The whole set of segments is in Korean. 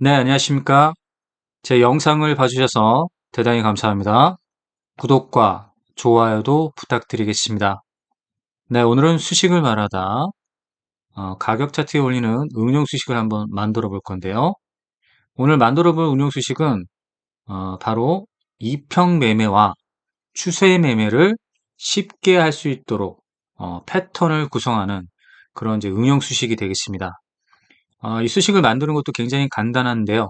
네, 안녕하십니까. 제 영상을 봐주셔서 대단히 감사합니다. 구독과 좋아요도 부탁드리겠습니다. 네, 오늘은 수식을 말하다 어, 가격 차트에 올리는 응용 수식을 한번 만들어 볼 건데요. 오늘 만들어 볼 응용 수식은 어, 바로 이평 매매와 추세 매매를 쉽게 할 수 있도록 어, 패턴을 구성하는 그런 이제 응용 수식이 되겠습니다. 어, 이 수식을 만드는 것도 굉장히 간단한데요.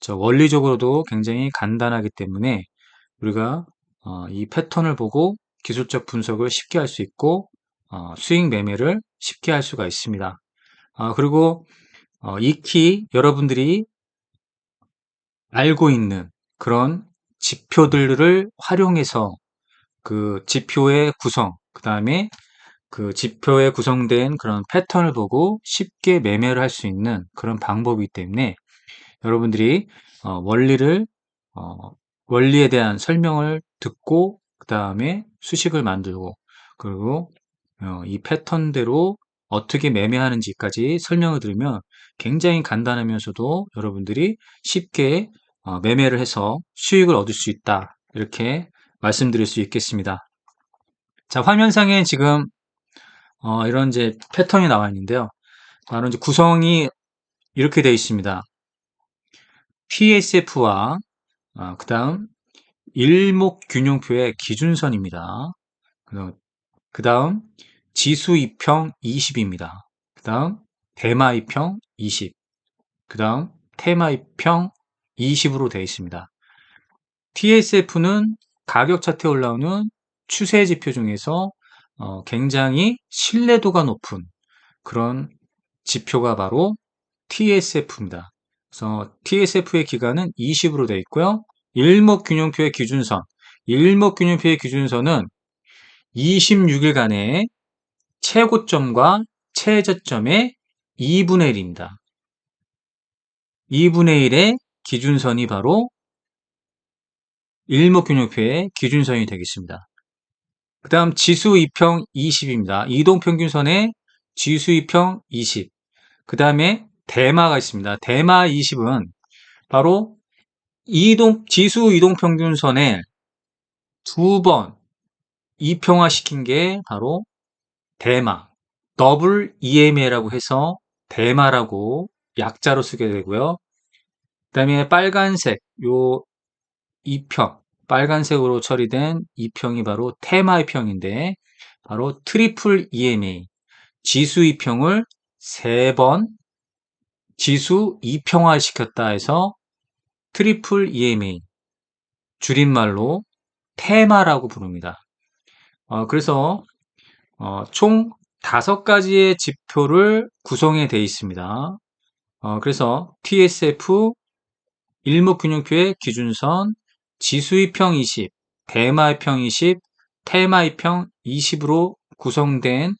저 원리적으로도 굉장히 간단하기 때문에 우리가 어, 이 패턴을 보고 기술적 분석을 쉽게 할 수 있고 어, 수익 매매를 쉽게 할 수가 있습니다. 아, 그리고 어, 익히 여러분들이 알고 있는 그런 지표들을 활용해서 그 지표의 구성, 그 다음에 그 지표에 구성된 그런 패턴을 보고 쉽게 매매를 할 수 있는 그런 방법이기 때문에 여러분들이 어, 원리를 어, 원리에 대한 설명을 듣고 그 다음에 수식을 만들고 그리고 어, 이 패턴대로 어떻게 매매하는지까지 설명을 들으면 굉장히 간단하면서도 여러분들이 쉽게 어, 매매를 해서 수익을 얻을 수 있다 이렇게 말씀드릴 수 있겠습니다. 자 화면상에 지금 어, 이런 이제 패턴이 나와 있는데요. 바로 이제 구성이 이렇게 되어 있습니다. TSF와 어, 그 다음 일목균형표의 기준선입니다. 그 다음 지수 2평 20입니다. 그 다음 대마 2평 20. 그 다음 테마 2평 20으로 되어 있습니다. TSF는 가격 차트에 올라오는 추세 지표 중에서 어, 굉장히 신뢰도가 높은 그런 지표가 바로 TSF입니다. 그래서 TSF의 기간은 20으로 되어 있고요. 일목균형표의 기준선, 일목균형표의 기준선은 26일간의 최고점과 최저점의 2분의 1입니다. 2분의 1의 기준선이 바로 일목균형표의 기준선이 되겠습니다. 그 다음 지수 2평 20입니다. 이동평균선의 지수 2평 20. 그 다음에 대마가 있습니다. 대마 20은 바로 이동, 지수 이동평균선에 두 번 이평화 시킨 게 바로 대마, 더블 EMA라고 해서 대마라고 약자로 쓰게 되고요. 그 다음에 빨간색, 요 2평, 빨간색으로 처리된 2평이 바로 테마 2평인데, 바로 트리플 EMA, 지수 2평을 세번 지수 2평화 시켰다 해서 트리플 EMA, 줄임말로 테마라고 부릅니다. 어, 그래서 어, 총 다섯 가지의 지표를 구성해 되어 있습니다. 어, 그래서 TSF 일목균형표의 기준선 지수이평 20, 대마이평 20, 테마이평 20으로 구성된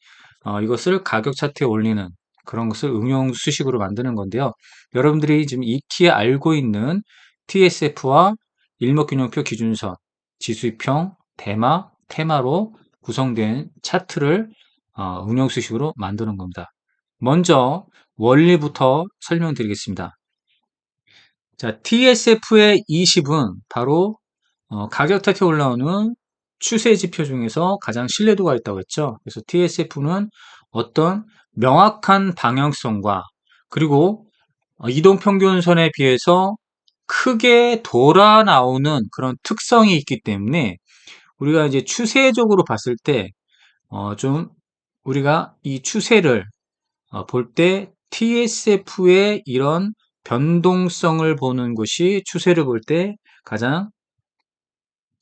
어, 이것을 가격 차트에 올리는 그런 것을 응용 수식으로 만드는 건데요. 여러분들이 지금 익히 알고 있는 TSF와 일목균형표 기준선, 지수이평, 대마, 테마로 구성된 차트를 어, 응용 수식으로 만드는 겁니다. 먼저 원리부터 설명드리겠습니다. 자, TSF의 20은 바로 어, 가격 차트에 올라오는 추세 지표 중에서 가장 신뢰도가 있다고 했죠. 그래서 TSF는 어떤 명확한 방향성과 그리고 어, 이동 평균선에 비해서 크게 돌아 나오는 그런 특성이 있기 때문에 우리가 이제 추세적으로 봤을 때, 어, 좀, 우리가 이 추세를 어, 볼때 TSF의 이런 변동성을 보는 것이 추세를 볼 때 가장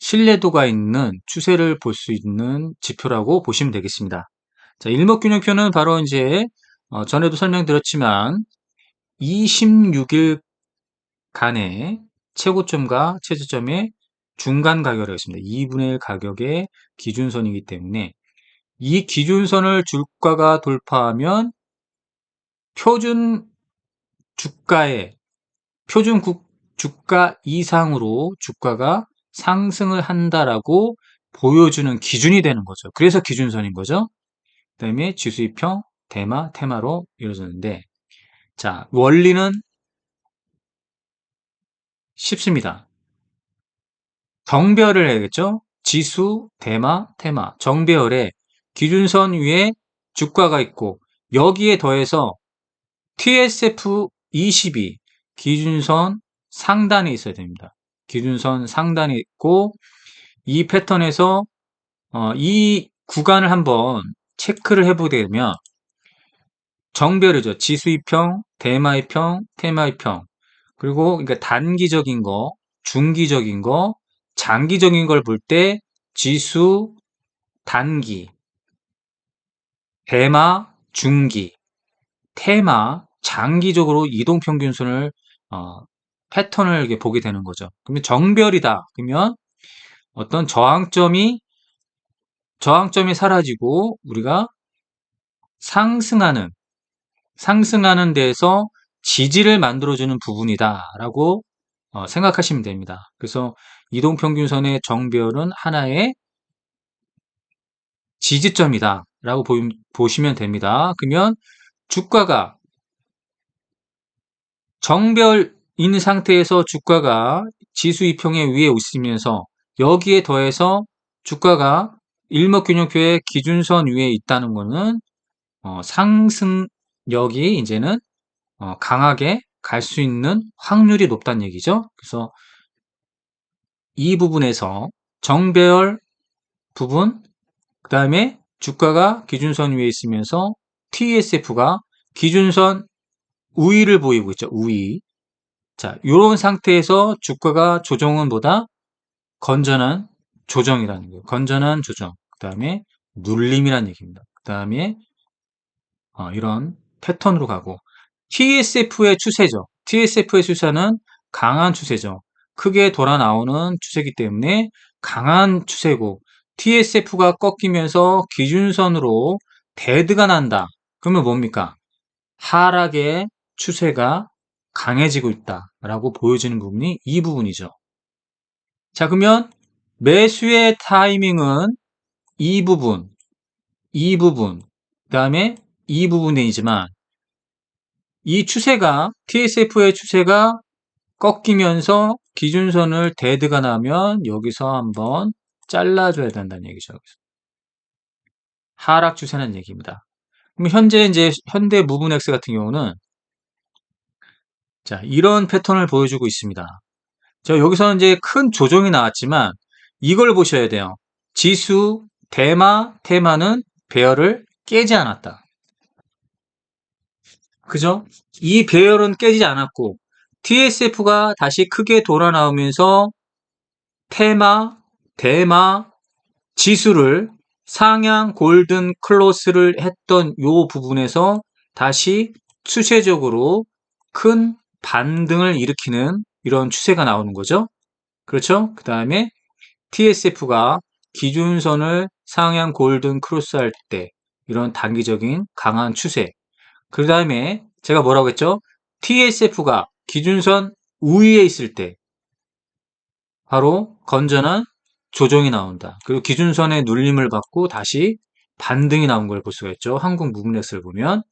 신뢰도가 있는 추세를 볼 수 있는 지표라고 보시면 되겠습니다. 자, 일목균형표는 바로 이제 어, 전에도 설명드렸지만 26일 간의 최고점과 최저점의 중간 가격을 하겠습니다. 2분의 1 가격의 기준선이기 때문에 이 기준선을 주가가 돌파하면 표준 주가의 표준 주가 이상으로 주가가 상승을 한다라고 보여주는 기준이 되는 거죠. 그래서 기준선인 거죠. 그 다음에 지수이평, 대마, 테마로 이루어졌는데 자 원리는 쉽습니다. 정배열을 해야겠죠? 지수, 대마, 테마. 정배열에 기준선 위에 주가가 있고 여기에 더해서 TSF22 기준선 상단에 있어야 됩니다. 기준선 상단에 있고 이 패턴에서 어, 이 구간을 한번 체크를 해보게 되면 정별이죠. 지수이평, 대마이평, 테마이평 그리고 그러니까 단기적인 거, 중기적인 거, 장기적인 걸 볼 때 지수, 단기, 대마, 중기, 테마, 장기적으로 이동 평균선을 어, 패턴을 이렇게 보게 되는 거죠. 그러면 정별이다. 그러면 어떤 저항점이 저항점이 사라지고 우리가 상승하는 상승하는 데에서 지지를 만들어주는 부분이다라고 어, 생각하시면 됩니다. 그래서 이동 평균선의 정별은 하나의 지지점이다라고 보시면 됩니다. 그러면 주가가 정별인 상태에서 주가가 지수 이평에 위에 있으면서 여기에 더해서 주가가 일목균형표의 기준선 위에 있다는 것은 어, 상승력이 이제는 어, 강하게 갈 수 있는 확률이 높다는 얘기죠. 그래서 이 부분에서 정배열 부분, 그 다음에 주가가 기준선 위에 있으면서 TSF가 기준선 우위를 보이고 있죠. 우위. 자, 이런 상태에서 주가가 조정은 보다 건전한 조정이라는 거예요. 건전한 조정. 그 다음에 눌림이라는 얘기입니다. 그 다음에 어, 이런 패턴으로 가고 TSF의 추세죠. TSF의 추세는 강한 추세죠. 크게 돌아 나오는 추세이기 때문에 강한 추세고 TSF가 꺾이면서 기준선으로 데드가 난다. 그러면 뭡니까? 하락의 추세가 강해지고 있다라고 보여지는 부분이 이 부분이죠. 자, 그러면 매수의 타이밍은 이 부분, 이 부분, 그 다음에 이 부분이지만 이 추세가 TSF의 추세가 꺾이면서 기준선을 데드가 나면 여기서 한번 잘라줘야 된다는 얘기죠. 하락 추세는 얘기입니다. 그럼 현재 이제 현대 무분 X 같은 경우는 자 이런 패턴을 보여주고 있습니다. 자 여기서 이제 큰 조정이 나왔지만 이걸 보셔야 돼요. 지수 대마 테마는 배열을 깨지 않았다. 그죠? 이 배열은 깨지지 않았고 TSF가 다시 크게 돌아 나오면서 테마, 대마, 지수를 상향 골든 클로스를 했던 요 부분에서 다시 추세적으로 큰 반등을 일으키는 이런 추세가 나오는 거죠. 그렇죠? 그 다음에 TSF가 기준선을 상향 골든 크로스 할 때 이런 단기적인 강한 추세. 그 다음에 제가 뭐라고 했죠? TSF가 기준선 우위에 있을 때 바로 건전한 조정이 나온다. 그리고 기준선의 눌림을 받고 다시 반등이 나온 걸 볼 수가 있죠. 한국 무브렉스를 보면.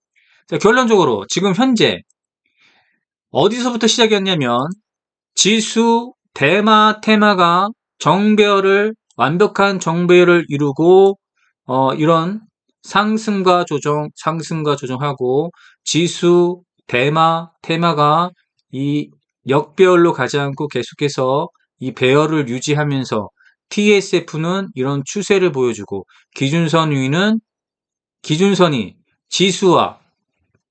자, 결론적으로 지금 현재 어디서부터 시작이었냐면 지수, 대마, 테마가 정배열을 완벽한 정배열을 이루고 어, 이런 상승과 조정, 상승과 조정하고 지수, 대마, 테마가 이 역배열로 가지 않고 계속해서 이 배열을 유지하면서 TSF는 이런 추세를 보여주고 기준선 위는 기준선이 지수와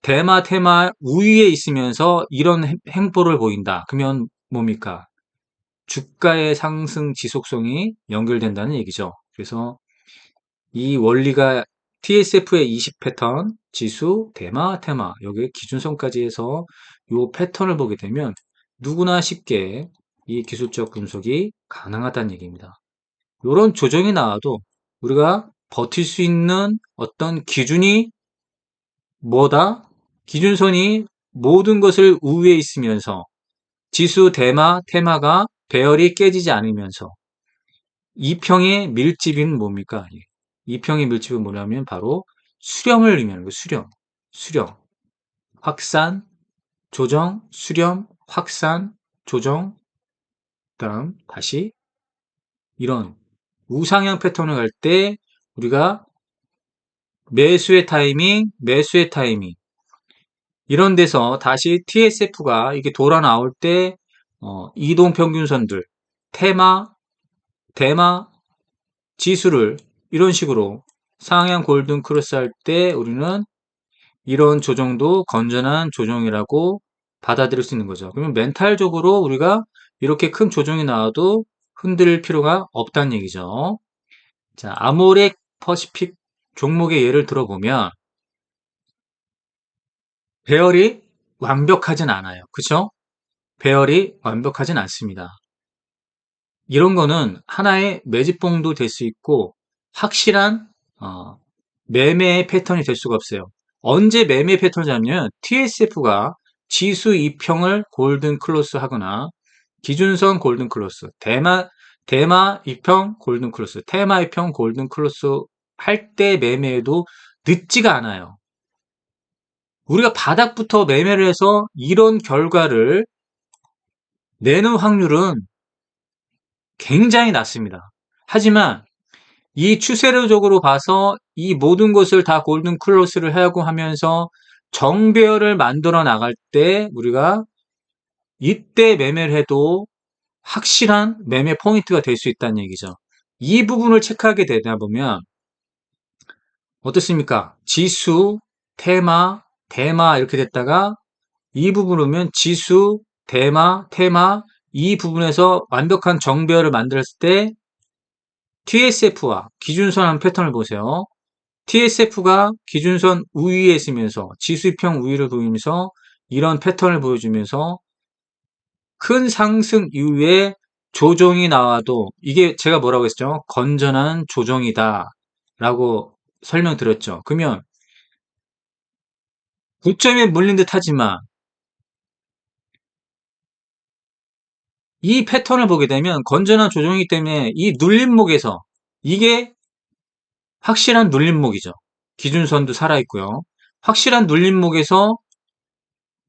대마, 테마 우위에 있으면서 이런 행보를 보인다. 그러면 뭡니까? 주가의 상승 지속성이 연결된다는 얘기죠. 그래서 이 원리가 TSF의 20 패턴, 지수, 대마, 테마 여기 기준선까지 해서 이 패턴을 보게 되면 누구나 쉽게 이 기술적 분석이 가능하다는 얘기입니다. 이런 조정이 나와도 우리가 버틸 수 있는 어떤 기준이 뭐다? 기준선이 모든 것을 우위에 있으면서 지수, 대마, 테마가 배열이 깨지지 않으면서 이평의 밀집은 뭡니까? 이평의 밀집은 뭐냐면 바로 수렴을 의미하는 거예요. 수렴. 수렴. 확산, 조정, 수렴, 확산, 조정, 다음 다시 이런 우상향 패턴을 갈 때 우리가 매수의 타이밍, 매수의 타이밍 이런 데서 다시 TSF가 이게 돌아 나올 때 어, 이동 평균선들 테마, 대마, 지수를 이런 식으로 상향 골든 크로스 할 때 우리는 이런 조정도 건전한 조정이라고 받아들일 수 있는 거죠. 그러면 멘탈적으로 우리가 이렇게 큰 조정이 나와도 흔들 필요가 없다는 얘기죠. 자, 아모렉 퍼시픽 종목의 예를 들어보면 배열이 완벽하진 않아요. 그쵸? 배열이 완벽하진 않습니다. 이런 거는 하나의 매집봉도 될 수 있고 확실한 어, 매매의 패턴이 될 수가 없어요. 언제 매매 패턴을 잡냐면 TSF가 지수 2평을 골든 클로스 하거나 기준선 골든 클로스, 대마 대마 2평 골든 클로스, 테마 2평 골든 클로스 할 때 매매해도 늦지가 않아요. 우리가 바닥부터 매매를 해서 이런 결과를 내는 확률은 굉장히 낮습니다. 하지만 이 추세적으로 봐서 이 모든 것을 다 골든 클로스를 하고 하면서 정배열을 만들어 나갈 때 우리가 이때 매매를 해도 확실한 매매 포인트가 될 수 있다는 얘기죠. 이 부분을 체크하게 되다 보면 어떻습니까? 지수, 테마, 대마 이렇게 됐다가 이 부분을 보면 지수, 대마, 테마 이 부분에서 완벽한 정배열을 만들었을 때 TSF와 기준선 한 패턴을 보세요. TSF가 기준선 우위에 있으면서 지수평 우위를 보이면서 이런 패턴을 보여주면서 큰 상승 이후에 조정이 나와도 이게 제가 뭐라고 했죠? 건전한 조정이다 라고 설명드렸죠. 그러면 고점에 물린 듯 하지만 이 패턴을 보게 되면 건전한 조정이기 때문에 이 눌림목에서 이게 확실한 눌림목이죠. 기준선도 살아있고요. 확실한 눌림목에서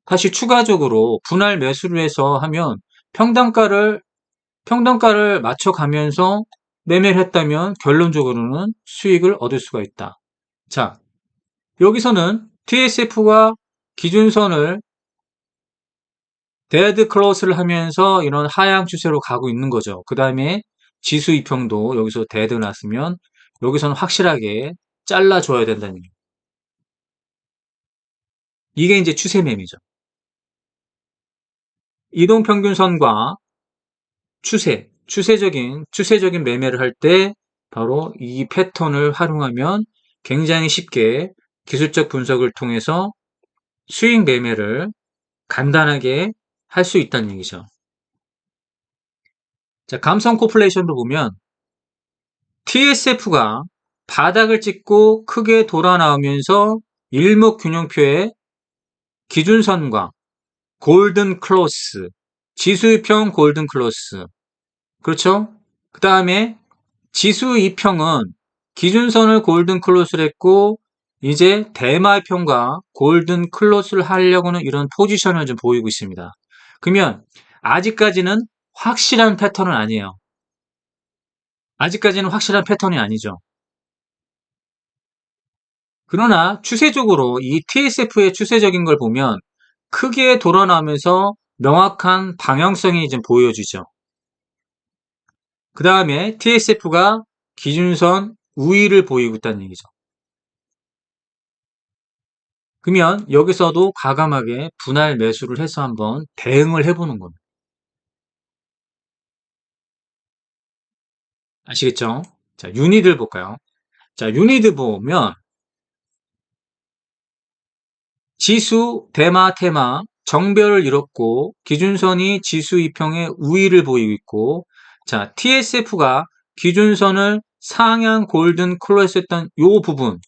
다시 추가적으로 분할 매수를 해서 하면 평단가를 평단가를 맞춰가면서 매매를 했다면 결론적으로는 수익을 얻을 수가 있다. 자, 여기서는 TSF가 기준선을 데드 클로스를 하면서 이런 하향 추세로 가고 있는 거죠. 그 다음에 지수 이평도 여기서 데드 났으면 여기서는 확실하게 잘라줘야 된다는 얘기예요. 이게 이제 추세 매매죠. 이동평균선과 추세, 추세적인, 추세적인 매매를 할 때 바로 이 패턴을 활용하면 굉장히 쉽게 기술적 분석을 통해서 수익 매매를 간단하게 할 수 있다는 얘기죠. 자, 감성 코플레이션도 보면 TSF가 바닥을 찍고 크게 돌아 나오면서 일목균형표의 기준선과 골든 클로스, 지수2평 골든 클로스. 그렇죠? 그 다음에 지수 2평은 기준선을 골든 클로스를 했고 이제 대마평과 골든 클로스를 하려고는 이런 포지션을 좀 보이고 있습니다. 그러면 아직까지는 확실한 패턴은 아니에요. 아직까지는 확실한 패턴이 아니죠. 그러나 추세적으로 이 TSF의 추세적인 걸 보면 크게 돌아나면서 명확한 방향성이 좀 보여지죠. 그 다음에 TSF가 기준선 우위를 보이고 있다는 얘기죠. 그러면 여기서도 과감하게 분할 매수를 해서 한번 대응을 해보는 겁니다. 아시겠죠? 자, 유니들 볼까요? 자, 유니드 보면 지수, 대마, 테마, 정별을 이뤘고 기준선이 지수 2평의 우위를 보이고 있고 자 TSF가 기준선을 상향 골든 클로스 했던 이 부분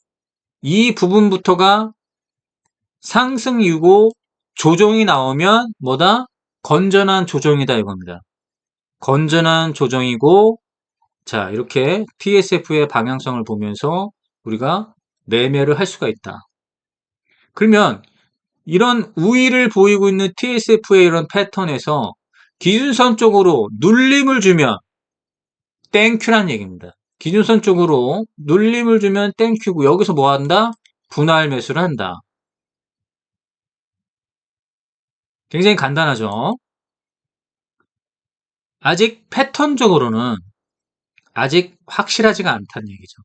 이 부분부터가 상승 이고 조정이 나오면 뭐다? 건전한 조정이다 이겁니다. 건전한 조정이고 자 이렇게 TSF의 방향성을 보면서 우리가 매매를 할 수가 있다. 그러면 이런 우위를 보이고 있는 TSF의 이런 패턴에서 기준선 쪽으로 눌림을 주면 땡큐란 얘기입니다. 기준선 쪽으로 눌림을 주면 땡큐고 여기서 뭐 한다? 분할 매수를 한다. 굉장히 간단하죠? 아직 패턴적으로는 아직 확실하지가 않다는 얘기죠.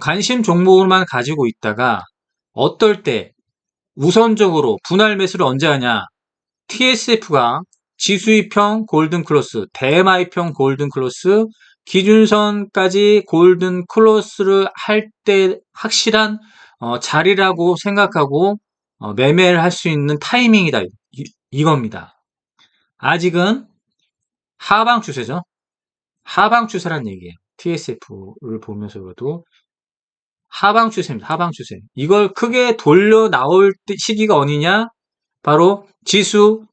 관심 종목을만 가지고 있다가 어떨 때 우선적으로 분할 매수를 언제 하냐? TSF가 지수입형 골든 클로스, 대마이평 골든 클로스, 기준선까지 골든 클로스를 할 때 확실한 어, 자리라고 생각하고 어, 매매를 할 수 있는 타이밍이다. 이, 이겁니다. 아직은 하방 추세죠. 하방 추세란 얘기예요. TSF를 보면서도 하방 추세입니다. 하방 추세. 이걸 크게 돌려 나올 시기가 어디냐? 바로 지수,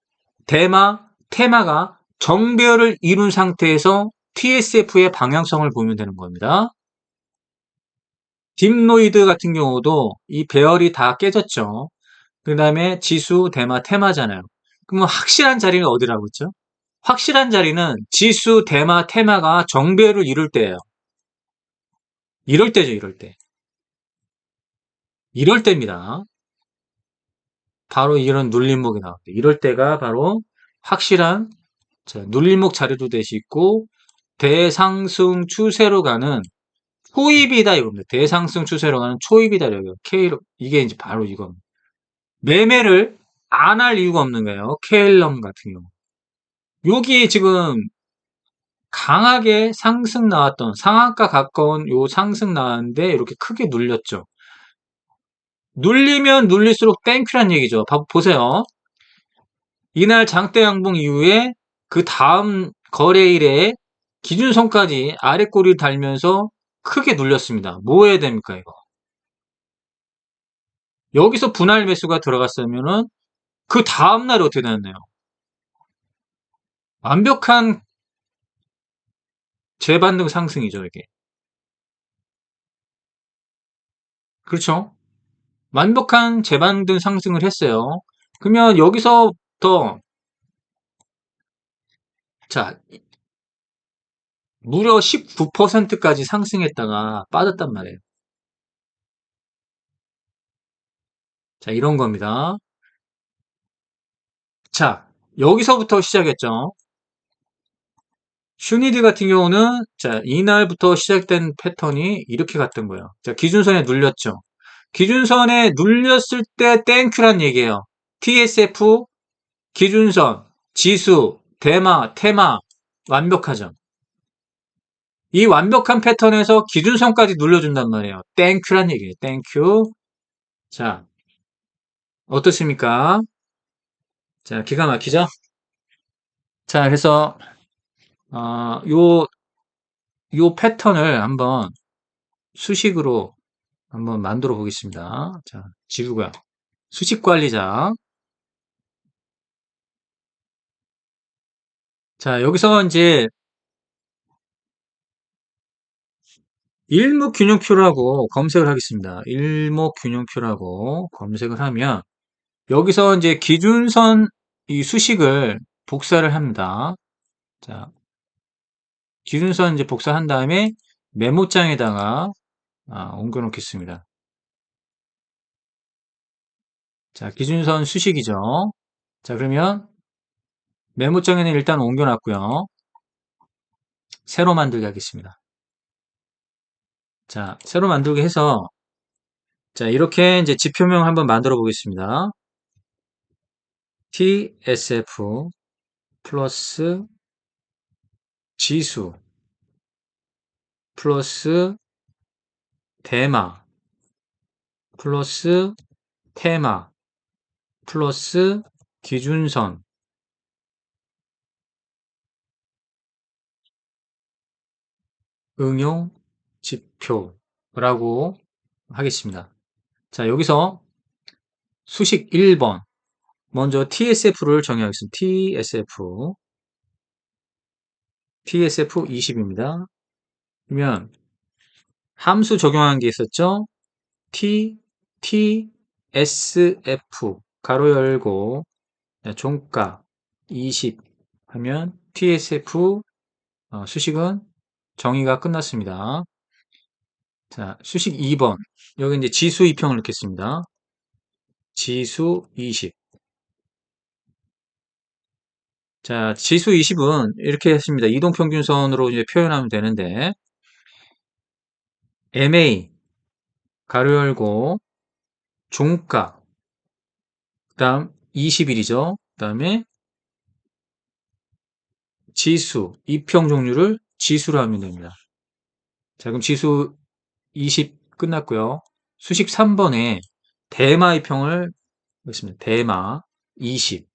대마, 테마가 정배열을 이룬 상태에서 TSF의 방향성을 보면 되는 겁니다. 딥노이드 같은 경우도 이 배열이 다 깨졌죠. 그 다음에 지수, 대마, 테마잖아요. 그러면 확실한 자리는 어디라고 했죠? 확실한 자리는 지수, 대마, 테마가 정배열을 이룰 때예요. 이럴 때죠, 이럴 때. 이럴 때입니다. 바로 이런 눌림목이 나올 때. 이럴 때가 바로 확실한 자, 눌림목 자리도 될 수 있고 대상승 추세로 가는 초입이다 이겁니다. 대상승 추세로 가는 초입이다 여기 K로 이게 이제 바로 이거 매매를 안 할 이유가 없는 거예요. KL럼 같은 경우 여기 지금 강하게 상승 나왔던 상한가 가까운 요 상승 나왔는데 이렇게 크게 눌렸죠. 눌리면 눌릴수록 땡큐란 얘기죠. 보세요. 이날 장대 양봉 이후에 그 다음 거래일에 기준선까지 아래 꼬리를 달면서 크게 눌렸습니다. 뭐 해야 됩니까, 이거? 여기서 분할 매수가 들어갔으면은 그 다음 날 어떻게 되었나요? 완벽한 재반등 상승이죠, 이게. 그렇죠? 완벽한 재반등 상승을 했어요. 그러면 여기서부터 자 무려 19%까지 상승했다가 빠졌단 말이에요. 자 이런 겁니다. 자 여기서부터 시작했죠. 슈니드 같은 경우는 자 이날부터 시작된 패턴이 이렇게 갔던 거예요. 자 기준선에 눌렸죠. 기준선에 눌렸을 때 땡큐란 얘기예요. TSF, 기준선, 지수, 대마, 테마 완벽하죠. 이 완벽한 패턴에서 기준선까지 눌러준단 말이에요. 땡큐란 얘기예요. 땡큐. 자, 어떻습니까? 자, 기가 막히죠? 자, 그래서 어, 요, 요 패턴을 한번 수식으로 한번 만들어 보겠습니다. 자, 지우고요. 수식 관리자. 자, 여기서 이제 일목균형표라고 검색을 하겠습니다. 일목균형표라고 검색을 하면 여기서 이제 기준선 이 수식을 복사를 합니다. 자, 기준선 이제 복사한 다음에 메모장에다가 아, 옮겨 놓겠습니다. 자, 기준선 수식이죠. 자, 그러면 메모장에는 일단 옮겨 놨고요. 새로 만들게 하겠습니다. 자, 새로 만들게 해서 자, 이렇게 이제 지표명 한번 만들어 보겠습니다. TSF 플러스 지수 플러스 대마 플러스 테마 플러스 기준선 응용 지표라고 하겠습니다. 자, 여기서 수식 1번 먼저 TSF를 정의하겠습니다. TSF TSF 20입니다. 그러면 함수 적용한 게 있었죠? T, T, S, F 가로 열고 종가 20 하면 TSF 어, 수식은 정의가 끝났습니다. 자, 수식 2번. 여기 이제 지수 2평을 넣겠습니다. 지수 20. 자, 지수 20은 이렇게 했습니다. 이동평균선으로 이제 표현하면 되는데, MA, 가로 열고, 종가, 그 다음 21이죠. 그 다음에 지수, 이평 종류를 지수로 하면 됩니다. 자, 그럼 지수 20 끝났고요. 수식 3번에 대마 이평을 넣습니다. 대마 20.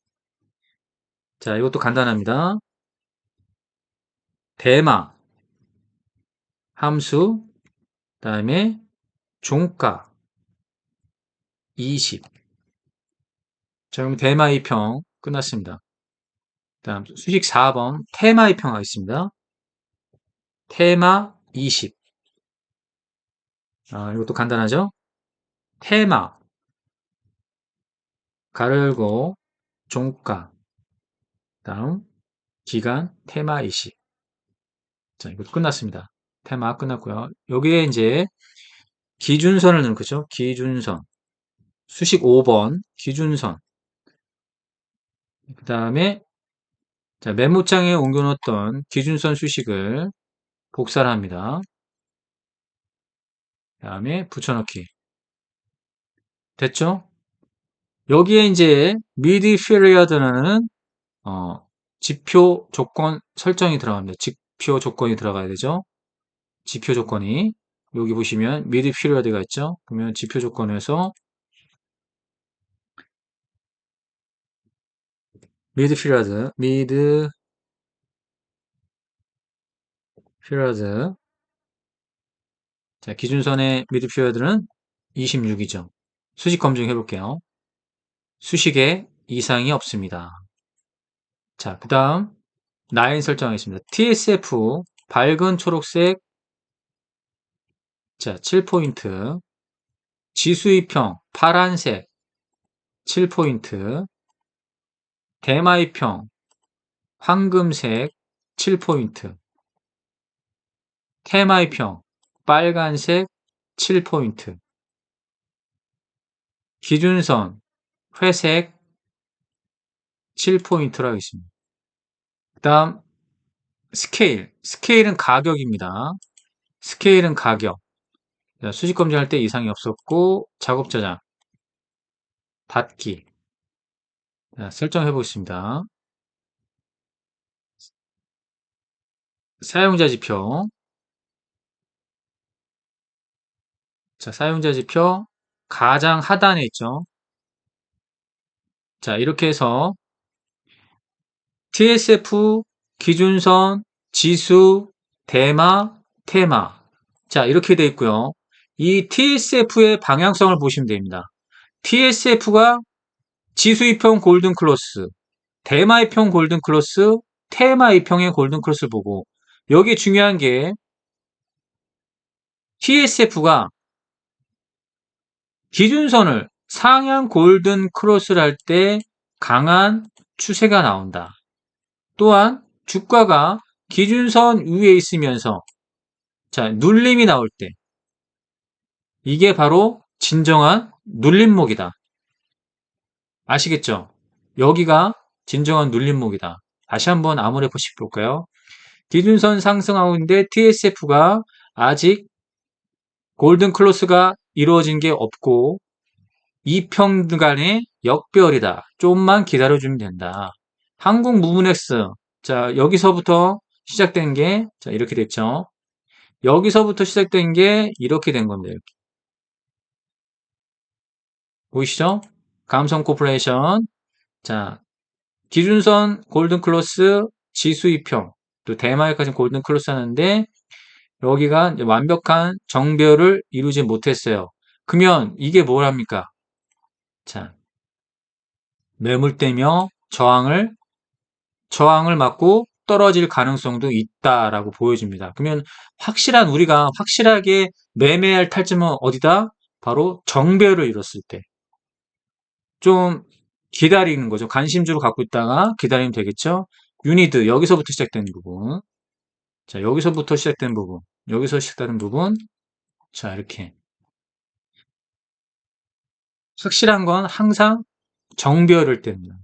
자, 이것도 간단합니다. 대마 함수 그 다음에 종가 20. 자, 그럼 대마 이평 끝났습니다. 다음 수식 4번 테마 이평 하겠습니다. 테마 20. 아, 이것도 간단하죠? 테마 가로 열고 종가 다음 기간 테마 20. 자, 이것도 끝났습니다. 테마 끝났고요. 여기에 이제 기준선을 넣는 거죠. 기준선. 수식 5번 기준선. 그 다음에 자, 메모장에 옮겨놓았던 기준선 수식을 복사를 합니다. 그 다음에 붙여넣기. 됐죠? 여기에 이제 mid period라는 어, 지표 조건 설정이 들어갑니다. 지표 조건이 들어가야 되죠. 지표 조건이 여기 보시면 mid period가 있죠. 그러면 지표 조건에서 mid period, mid period 자, 기준선의 mid period는 26이죠. 수식 검증해 볼게요. 수식에 이상이 없습니다. 자, 그 다음 라인 설정하겠습니다. TSF 밝은 초록색 자, 7포인트. 지수이평 파란색 7포인트. 대마이평 황금색 7포인트. 테마이평 빨간색 7포인트. 기준선 회색 7포인트로 하겠습니다. 그 다음 스케일 스케일은 가격입니다. 스케일은 가격 자, 수직 검증할 때 이상이 없었고 작업 저장 닫기 자, 설정해 보겠습니다. 사용자 지표 자, 사용자 지표 가장 하단에 있죠. 자, 이렇게 해서 TSF, 기준선, 지수, 대마, 테마. 자, 이렇게 되어 있고요. 이 TSF의 방향성을 보시면 됩니다. TSF가 지수 이평 골든크로스, 대마 이평 골든크로스, 테마 이평의 골든크로스를 보고 여기 중요한 게 TSF가 기준선을 상향 골든 크로스를 할 때 강한 추세가 나온다. 또한 주가가 기준선 위에 있으면서 자 눌림이 나올 때 이게 바로 진정한 눌림목이다. 아시겠죠? 여기가 진정한 눌림목이다. 다시 한번 아무래 보시 볼까요? 기준선 상승하고 있는데 TSF가 아직 골든 클로스가 이루어진 게 없고 이평 간의 역별이다. 좀만 기다려주면 된다. 한국 무브넥스 자 여기서부터 시작된 게 자, 이렇게 됐죠. 여기서부터 시작된 게 이렇게 된 겁니다. 이렇게. 보이시죠? 감성 코퍼레이션 자 기준선 골든 클로스 지수 이평 또 대마에까지 골든 클로스 하는데 여기가 완벽한 정별을 이루지 못했어요. 그러면 이게 뭘 합니까? 자, 매물대며 저항을 저항을 맞고 떨어질 가능성도 있다라고 보여집니다. 그러면 확실한 우리가 확실하게 매매할 탈점은 어디다? 바로 정배를 이뤘을 때. 좀 기다리는 거죠. 관심주로 갖고 있다가 기다리면 되겠죠. 유니드 여기서부터 시작되는 부분. 자, 여기서부터 시작된 부분. 여기서 시작되는 부분. 자, 이렇게. 확실한 건 항상 정비어릴 때입니다.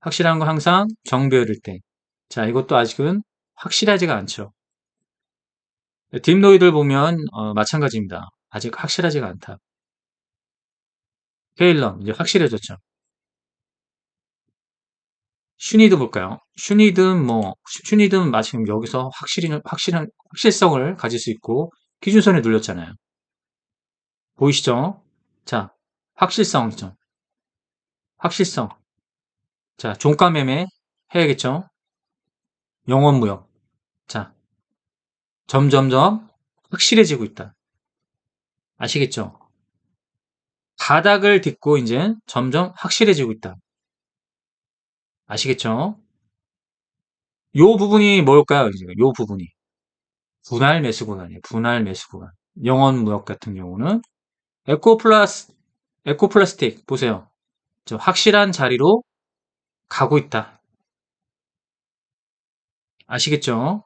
확실한 건 항상 정비어릴 때. 자, 이것도 아직은 확실하지가 않죠. 딥노이드를 보면 어, 마찬가지입니다. 아직 확실하지가 않다. 페일럼 이제 확실해졌죠. 슈니드 볼까요? 슈니드는 뭐 슈니드는 마침 여기서 확실히 확실한 확실성을 가질 수 있고 기준선에 눌렸잖아요. 보이시죠? 자, 확실성이죠. 확실성. 자, 종가 매매 해야겠죠? 영원 무역. 자, 점점점 확실해지고 있다. 아시겠죠? 바닥을 딛고 이제 점점 확실해지고 있다. 아시겠죠? 요 부분이 뭘까요? 지금 요 부분이. 분할 매수 구간이에요. 분할 매수 구간. 영원 무역 같은 경우는 에코 플러스 에코 플라스틱 보세요. 저 확실한 자리로 가고 있다. 아시겠죠?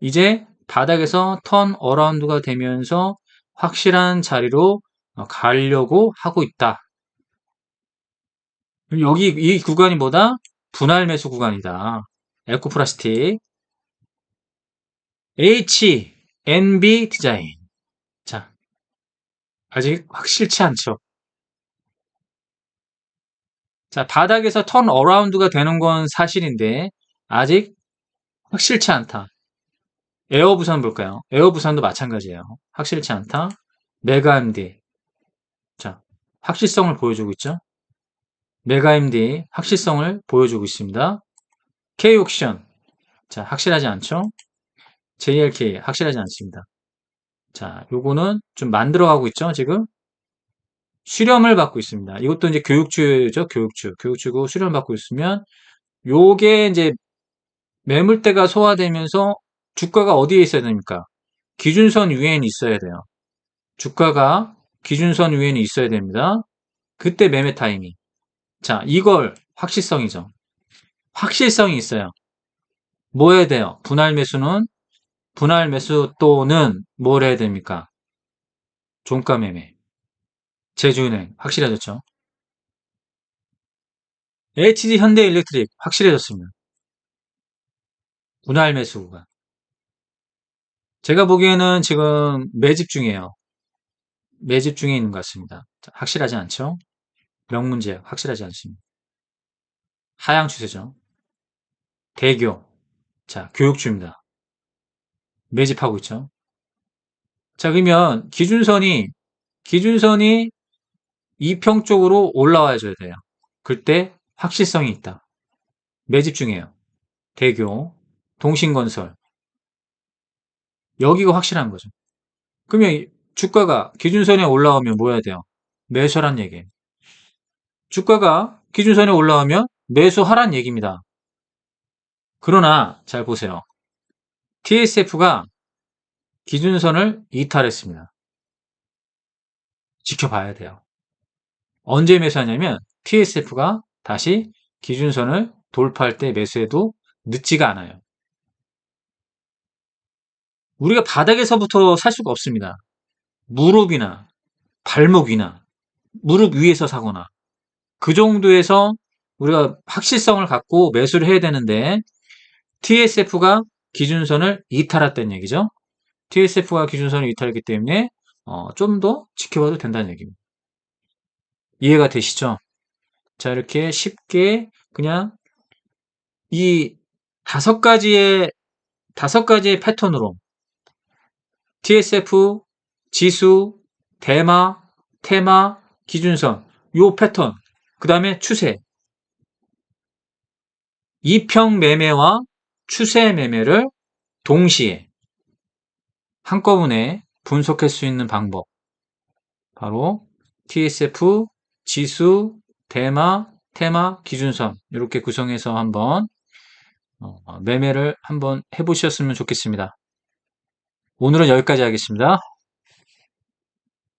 이제 바닥에서 턴 어라운드가 되면서 확실한 자리로 가려고 하고 있다. 여기 이 구간이 뭐다? 분할 매수 구간이다. 에코 플라스틱. H, NB 디자인. 자, 아직 확실치 않죠. 자, 바닥에서 턴 어라운드가 되는 건 사실인데, 아직 확실치 않다. 에어 부산 볼까요? 에어 부산도 마찬가지예요. 확실치 않다. 메가 MD. 자, 확실성을 보여주고 있죠. 메가 MD 확실성을 보여주고 있습니다. K옥션. 자, 확실하지 않죠? JLK 확실하지 않습니다. 자, 요거는 좀 만들어가고 있죠, 지금? 수렴을 받고 있습니다. 이것도 이제 교육주죠, 교육주. 교육주고 수렴을 받고 있으면 요게 이제 매물대가 소화되면서 주가가 어디에 있어야 됩니까? 기준선 위에는 있어야 돼요. 주가가 기준선 위에는 있어야 됩니다. 그때 매매 타이밍. 자, 이걸 확실성이죠. 확실성이 있어요. 뭐 해야 돼요? 분할 매수는 분할 매수 또는 뭘 해야 됩니까? 종가 매매. 제주은행 확실해졌죠. HG 현대일렉트릭 확실해졌습니다. 분할 매수가. 제가 보기에는 지금 매집 중이에요. 매집 중에 있는 것 같습니다. 확실하지 않죠? 명문제 확실하지 않습니다. 하향 추세죠. 대교. 자, 교육주입니다. 매집하고 있죠. 자, 그러면 기준선이, 기준선이 이평 쪽으로 올라와 줘야 돼요. 그때 확실성이 있다. 매집 중이에요. 대교, 동신건설. 여기가 확실한 거죠. 그러면 주가가 기준선에 올라오면 뭐 해야 돼요? 매수란 얘기예요. 주가가 기준선에 올라오면 매수하란 얘기입니다. 그러나 잘 보세요. TSF가 기준선을 이탈했습니다. 지켜봐야 돼요. 언제 매수하냐면 TSF가 다시 기준선을 돌파할 때 매수해도 늦지가 않아요. 우리가 바닥에서부터 살 수가 없습니다. 무릎이나 발목 이나 무릎 위에서 사거나 그 정도에서 우리가 확실성을 갖고 매수를 해야 되는데 TSF가 기준선을 이탈했다는 얘기죠. TSF가 기준선을 이탈했기 때문에 어, 좀 더 지켜봐도 된다는 얘기입니다. 이해가 되시죠? 자 이렇게 쉽게 그냥 이 다섯 가지의 다섯 가지의 패턴으로 TSF, 지수, 대마, 테마, 기준선 요 패턴 그 다음에 추세 이평 매매와 추세 매매를 동시에 한꺼번에 분석할 수 있는 방법 바로 TSF, 지수, 대마, 테마, 기준선 이렇게 구성해서 한번 어, 매매를 한번 해보셨으면 좋겠습니다. 오늘은 여기까지 하겠습니다.